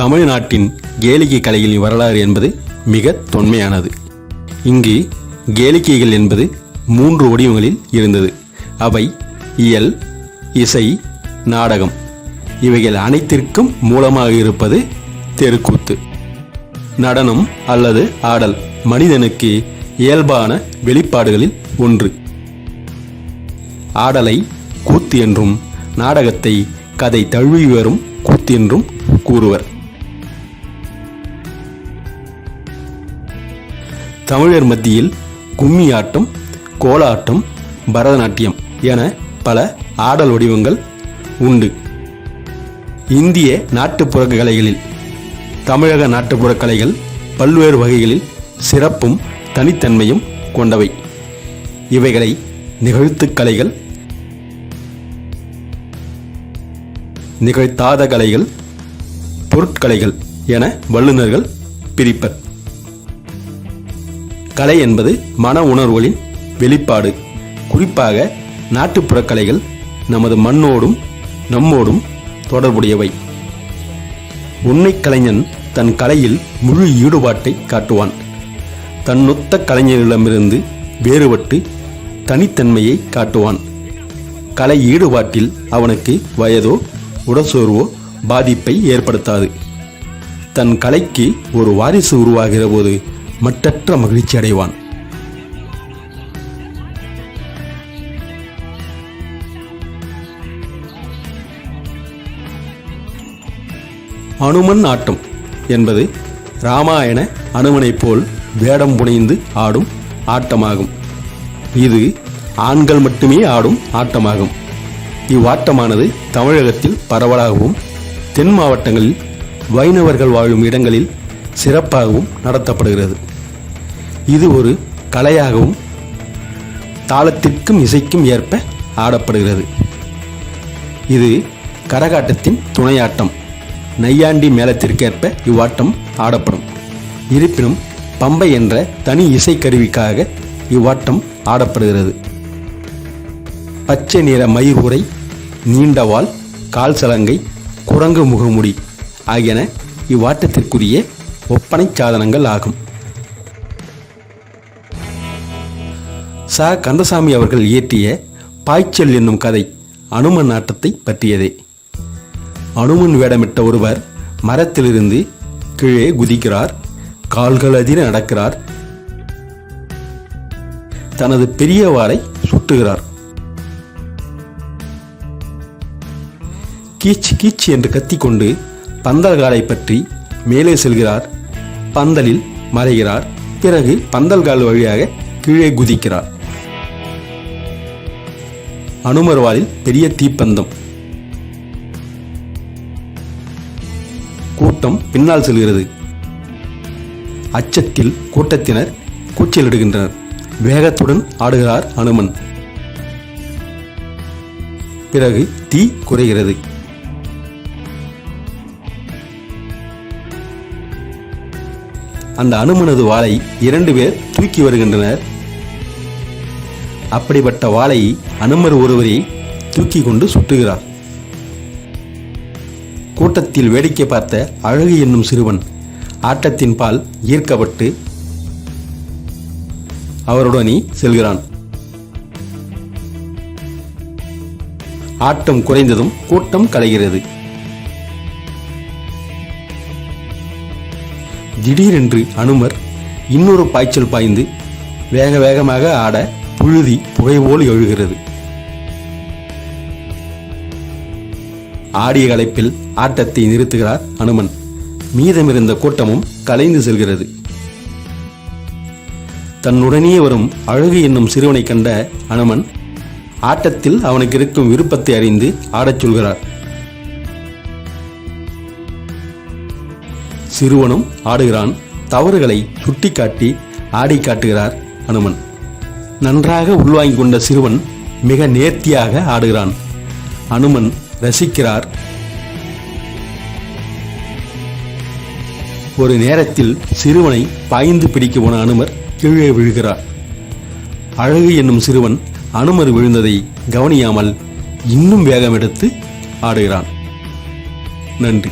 தமிழ்நாட்டின் கேளிக்கை கலைகளின் வரலாறு என்பது மிக தொன்மையானது. இங்கு கேளிக்கைகள் என்பது மூன்று வடிவங்களில் இருந்தது. அவை இயல் இசை நாடகம். இவைகள் அனைத்திற்கும் மூலமாக இருப்பது தெருக்கூத்து. நடனம் அல்லது ஆடல் மனிதனுக்கு இயல்பான வெளிப்பாடுகளில் ஒன்று. ஆடலை கூத்து என்றும் நாடகத்தை கதை தழுவி வரும் கூத்து என்றும் கூறுவர். தமிழர் மத்தியில் கும்மி ஆட்டம் கோலாட்டம் பரதநாட்டியம் என பல ஆடல் வடிவங்கள் உண்டு. இந்திய நாட்டுப்புற கலைகளில் தமிழக நாட்டுப்புற கலைகள் பல்வேறு வகைகளில் சிறப்பும் தனித்தன்மையும் கொண்டவை. இவைகளை நிகழ்த்துக் கலைகள் நிகழ்த்தாத கலைகள் பொருட்கலைகள் என வல்லுநர்கள் பிரிப்பர். கலை என்பது மன உணர்வுகளின் வெளிப்பாடு. குறிப்பாக நாட்டுப்புற கலைகள் நமது மண்ணோடும் நம்மோடும் தொடர்புடையவை. உண்மை கலைஞன் தன் கலையில் முழு ஈடுபாட்டை காட்டுவான். தன்னொத்த கலைஞர்களிடமிருந்து வேறுபட்டு தனித்தன்மையை காட்டுவான். கலை ஈடுபாட்டில் அவனுக்கு வயதோ உடற்சோர்வோ பாதிப்பை ஏற்படுத்தாது. தன் கலைக்கு ஒரு வாரிசு உருவாகிற போது மற்றற்ற மகிழ்ச்சி அடைவான். அனுமன் ஆட்டம் என்பது ராமாயண அனுமனைப் போல் வேடம் புனைந்து ஆடும் ஆட்டமாகும். இது ஆண்கள் மட்டுமே ஆடும் ஆட்டமாகும். இவ்வாட்டமானது தமிழகத்தில் பரவலாகவும் தென் மாவட்டங்களில் வைணவர்கள் வாழும் இடங்களில் சிறப்பாகவும் நடத்தப்படுகிறது. இது ஒரு கலையாகவும் தாளத்திற்கும் இசைக்கும் ஏற்ப ஆடப்படுகிறது. இது கரகாட்டத்தின் துணையாட்டம். நையாண்டி மேளத்திற்கேற்ப இவ்வாட்டம் ஆடப்படும். இருப்பினும் பம்பை என்ற தனி இசைக்கருவிக்காக இவ்வாட்டம் ஆடப்படுகிறது. பச்சை நிற மயிர் உரை நீண்டவால் கால் சலங்கை குரங்கு முகமுடி ஆகியன இவ்வாட்டத்திற்குரிய ஒப்பனை சாதனங்கள் ஆகும். ச. கந்தசாமி அவர்கள் இயற்றிய பாய்ச்சல் என்னும் கதை அனுமன் ஆட்டத்தை பற்றியதே. அனுமன் வேடமிட்ட ஒருவர் மரத்திலிருந்து கீழே குதிக்கிறார் கால்கள் அதிர நடக்கிறார். தனது பெரியவாரை சுட்டுகிறார். கீச் கீச் என்று கத்திக்கொண்டு பந்தல்காலை பற்றி மேலே செல்கிறார். பந்தலில் மறைகிறார். பிறகு பந்தல்கால் வழியாக கீழே குதிக்கிறார். அனுமருவாளில் பெரிய தீப்பந்தம். கூட்டம் பின்னால் செல்கிறது. அச்சத்தில் கூட்டத்தினர் கூச்சலிடுகின்றனர். வேகத்துடன் ஆடுகிறார் அனுமன். பிறகு தீ குறைகிறது. அந்த அனுமனது வாளை இரண்டு பேர் தூக்கி வருகின்றனர். அப்படிப்பட்ட வாளை அனுமர் ஒருவரை தூக்கி கொண்டு சுட்டுகிறார். கூட்டத்தில் வேடிக்கை பார்த்த அழகு என்னும் சிறுவன் ஆட்டத்தின் பால் ஈர்க்கப்பட்டு அவருடனே செல்கிறான். ஆட்டம் குறைந்ததும் கூட்டம் கலைகிறது. திடீரென்று அனுமர் இன்னொரு பாய்ச்சல் பாய்ந்து வேக வேகமாக ஆட புழுதி புகைபோல் எழுகிறது. ஆடிய கலைப்பில் ஆட்டத்தை நிறுத்துகிறார் அனுமன். மீதமிருந்த கூட்டமும் கலைந்து செல்கிறது. தன்னுடனே வரும் அழகு என்னும் சிறுவனை கண்ட அனுமன் ஆட்டத்தில் அவனுக்கு இருக்கும் விருப்பத்தை அறிந்து ஆடச் சொல்கிறார். சிறுவனும் ஆடுகிறான். தவறுகளை சுட்டிக்காட்டி ஆடி காட்டுகிறார் அனுமன். நன்றாக உள்வாங்கிக் கொண்ட சிறுவன் மிக நேர்த்தியாக ஆடுகிறான். அனுமன் ரசிக்கிறார். ஒரு நேரத்தில் சிறுவனை பாய்ந்து பிடிக்க போன அனுமர் கீழே விழுகிறார். அழகு என்னும் சிறுவன் அனுமர் விழுந்ததை கவனியாமல் இன்னும் வேகம் எடுத்து ஆடுகிறான். நன்றி.